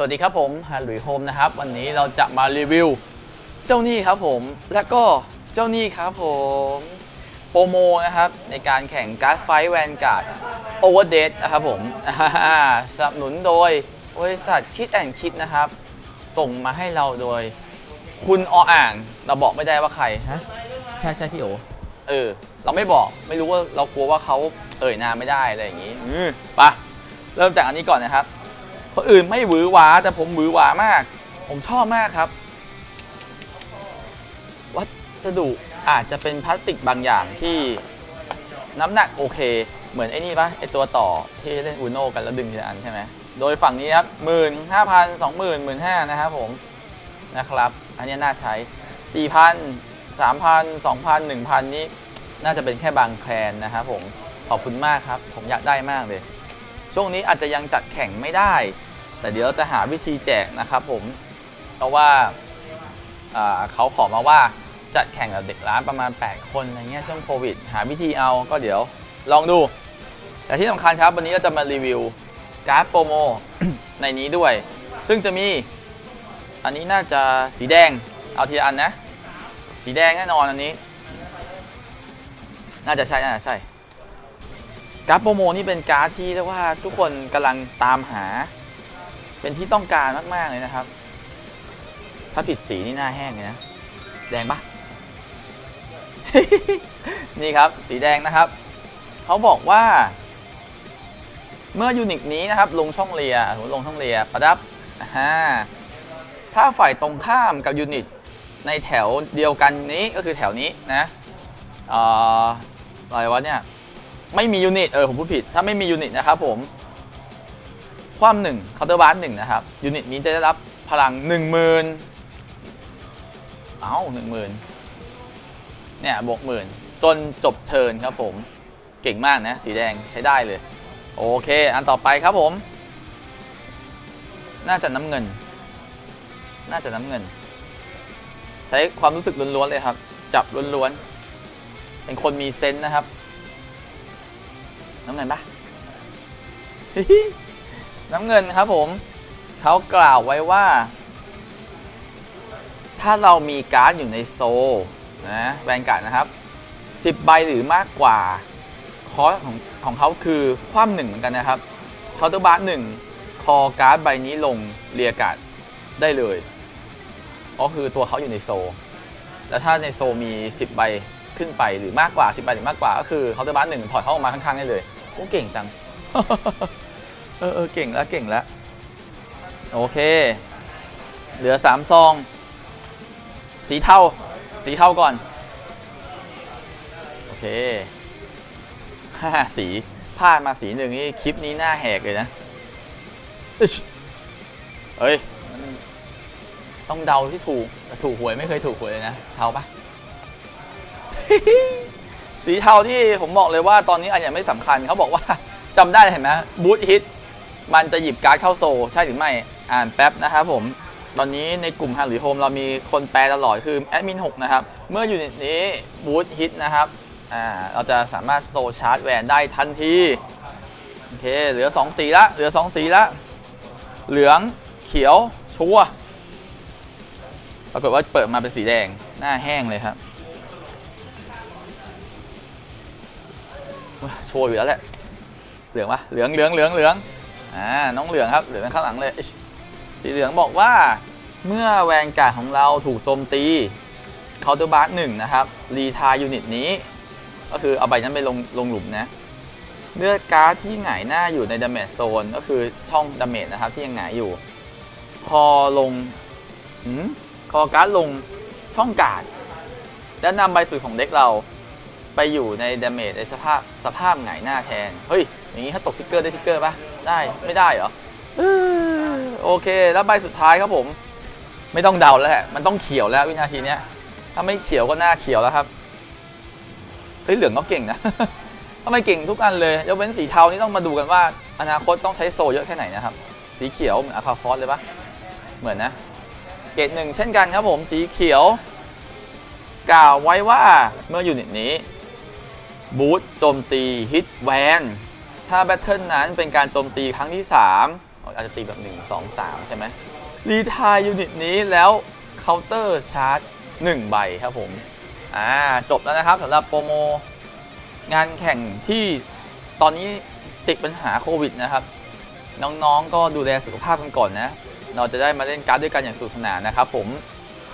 สวัสดีครับผมฮันหลุยโฮมนะครับ วันนี้เราจะมารีวิว เจ้าหนี้ครับผม และก็เจ้าหนี้ครับผมโปรโมนะครับ ในการแข่งการ์ดไฟแวนการ์ดโอเวอร์เดนะครับผมอ่าสนับสนุนโดยบริษัทคิดแอนคิดนะครับ ส่งมาให้เราโดย คุณออ่างเราบอกไม่ได้ว่าใครฮะใช่ใช่พี่โอเออ เราไม่บอกไม่รู้ว่าเรากลัวว่าเขาเอ่ยนามไม่ได้อะไรอย่างนี้อืมไปะเริ่มจากอันนี้ก่อนนะครับ คนอื่นไม่หวือหวาแต่ผมหวือหวามาก ผมชอบมากครับ วัสดุอาจจะเป็นพลาสติกบางอย่างที่น้ำหนักโอเค เหมือนไอ้นี่ปะไอตัวต่อที่เล่นอูโนกันแล้วดึงทีละอันใช่ไหมโดยฝั่งนี้ครับหมื่นห้าพันสองหมื่นหมื่นห้านะครับผมนะครับ อันนี้น่าใช้สี่พันสามพันสองพันหนึ่งพันนี้น่าจะเป็นแค่บางแคลนนะครับผมขอบคุณมากครับ ผมอยากได้มากเลย ช่วงนี้อาจจะยังจัดแข่งไม่ได้ แต่เดี๋ยวเราจะหาวิธีแจกนะครับผมเพราะว่าอ่าเขาขอมาว่าจัดแข่งกับเด็กร้านประมาณ 8 คนอะไรเงี้ยช่วงโควิด หาวิธีเอาก็เดี๋ยวลองดู แต่ที่สำคัญครับวันนี้เราจะมารีวิวการ์ดโปรโมในนี้ด้วย ซึ่งจะมีอันนี้น่าจะสีแดงเอาทีละอันนะ สีแดงแน่นอนอันนี้ น่าจะใช่น่าจะใช่ การ์ดโปรโมนี่เป็นการ์ดที่เรียกว่าทุกคนกำลังตามหา เป็นที่ต้องการมาก ๆ เลยนะครับ ถ้าผิดสีนี่หน้าแห้งเลยนะ แดงปะนี่ครับสีแดงนะครับ เขาบอกว่า เมื่อยูนิตนี้นะครับ ลงช่องเลียสมมติลงช่องเลียประดับอ่าถ้าฝ่ายตรงข้ามกับยูนิตในแถวเดียวกันนี้ก็คือแถวนี้นะอออะไรวะเนี่ย ไม่มียูนิตเออผมพูดผิด ถ้าไม่มียูนิตนะครับผมความหนึ่งเคาน์เตอร์บาร์หนึ่งนะครับยูนิตนี้จะได้รับพลังหนึ่งหมื่นเอ้าหนึ่งหมื่นเนี่ยบวกหมื่นจนจบเทิร์นครับผมเก่งมากนะ สีแดงใช้ได้เลย โอเค อันต่อไปครับผม น่าจะน้ำเงิน น่าจะน้ำเงิน ใช้ความรู้สึกล้วนๆเลยครับ จับล้วนๆเป็นคนมีเซนส์นะครับ น้ำเงินปะน้ำเงินครับผมเขากล่าวไว้ว่า ถ้าเรามีการ์ดอยู่ในโซลนะแวนการ์ดนะครับ 10 ใบหรือมากกว่า คอสของของเขาคือคว่ำหนึ่งเหมือนกันนะครับเคาน์เตอร์บาร์หนึ่งคอการ์ดใบนี้ลงเรียการ์ดได้เลยก็คือตัวเขาอยู่ในโซลแล้วถ้าในโซลมี 10 ใบขึ้นไปหรือมากกว่า 10 ใบหรือมากกว่า ก็คือเคาน์เตอร์บาร์หนึ่งถอดเขาออกมาข้างๆได้เลย อ้เก่งจัง เออเออเก่งแล้วเก่งแล้ว โอเค เหลือสามซอง สีเทา สีเทาก่อน โอเคห้าสีพลาดมาสีหนึ่งนี่คลิปนี้หน้าแหกเลยนะอึ๊ชเฮ้ยมันต้องเดาที่ถูกแต่ถูกหวยไม่เคยถูกหวยเลยนะ เทาปะ สีเทาที่ผมบอกเลยว่าตอนนี้อันยังไม่สำคัญเขาบอกว่าจำได้เห็นไหมบูทฮิตมันจะหยิบการ์ดเข้าโซลใช่หรือไม่อ่านแป๊บนะครับผมตอนนี้ในกลุ่มฮันหรือโฮมเรามีคนแปลตลอดคือแอดมิน6นะครับ เมื่ออยู่ในนี้บูทฮิตนะครับอ่าเราจะสามารถโซลชาร์จแวนได้ทันทีโอเคเหลือ 2 สีละเหลือ 2 สีละ เหลืองเขียวชัวปรากฏว่าเปิดมาเป็นสีแดงหน้าแห้งเลยครับ โชว์อยู่แล้วแหละ เหลืองปะเหลืองเหลืองเหลืองเหลืองอ่าน้องเหลืองครับเหลืองข้างหลังเลย สีเหลืองบอกว่าเมื่อแวนการ์ดของเราถูกโจมตีเคาน์เตอร์บาร์หนึ่งนะครับ รีทายยูนิตนี้ ก็คือเอาใบนั้นไปลงลงหลุมนะเลือกการ์ดที่หงายหน้าอยู่ในดาเมจโซนก็คือช่องดาเมจนะครับที่ยังหงายอยู่ คอลงหืมคอการ์ดลงช่องการ์ดแล้วนำใบสุดของเด็กเรา ไปอยู่ในดาเมจในสภาพสภาพหงายหน้าแทน เฮ้ย อย่างนี้ถ้าตกทิกเกอร์ได้ทิกเกอร์ปะได้ไม่ได้เหรอโอเค แล้วใบสุดท้ายครับผม ไม่ต้องเดาแล้วแหละมันต้องเขียวแล้ววินาทีเนี้ยถ้าไม่เขียวก็หน้าเขียวแล้วครับเฮ้ยเหลืองก็เก่งนะทำไมเก่งทุกอันเลยยกเว้นสีเทานี่ต้องมาดูกันว่า อนาคตต้องใช้โซเยอะแค่ไหนนะครับ สีเขียวเหมือนอะคาฟอสเลยปะเหมือนนะ เกรดหนึ่งเช่นกันครับผมสีเขียว กล่าวไว้ว่าเมื่อยูนิตนี้ บูทโจมตีฮิตแวนถ้าแบทเทิลนั้นเป็นการโจมตีครั้งที่ 3 อาจจะตีแบบ 1 2 3 ใช่ไหมรีทายยูนิตนี้แล้วเคาน์เตอร์ชาร์จ 1 ใบครับผม อ่า จบแล้วนะครับสำหรับโปรโมงานแข่งที่ตอนนี้ติดปัญหาโควิดนะครับ น้องๆก็ดูแลสุขภาพกันก่อนนะ เราจะได้มาเล่นการ์ดด้วยกันอย่างสนุกสนานนะครับผม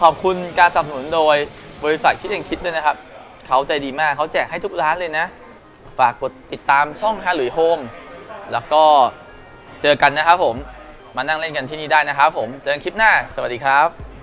ขอบคุณการสนับสนุนโดยบริษัทคิดเองคิดด้วยนะครับ เขาใจดีมากเขาแจกให้ทุกร้านเลยนะ ฝากกดติดตามช่องฮาหลุยโฮมแล้วก็เจอกันนะครับผมมานั่งเล่นกันที่นี่ได้นะครับผมเจอกันคลิปหน้า สวัสดีครับ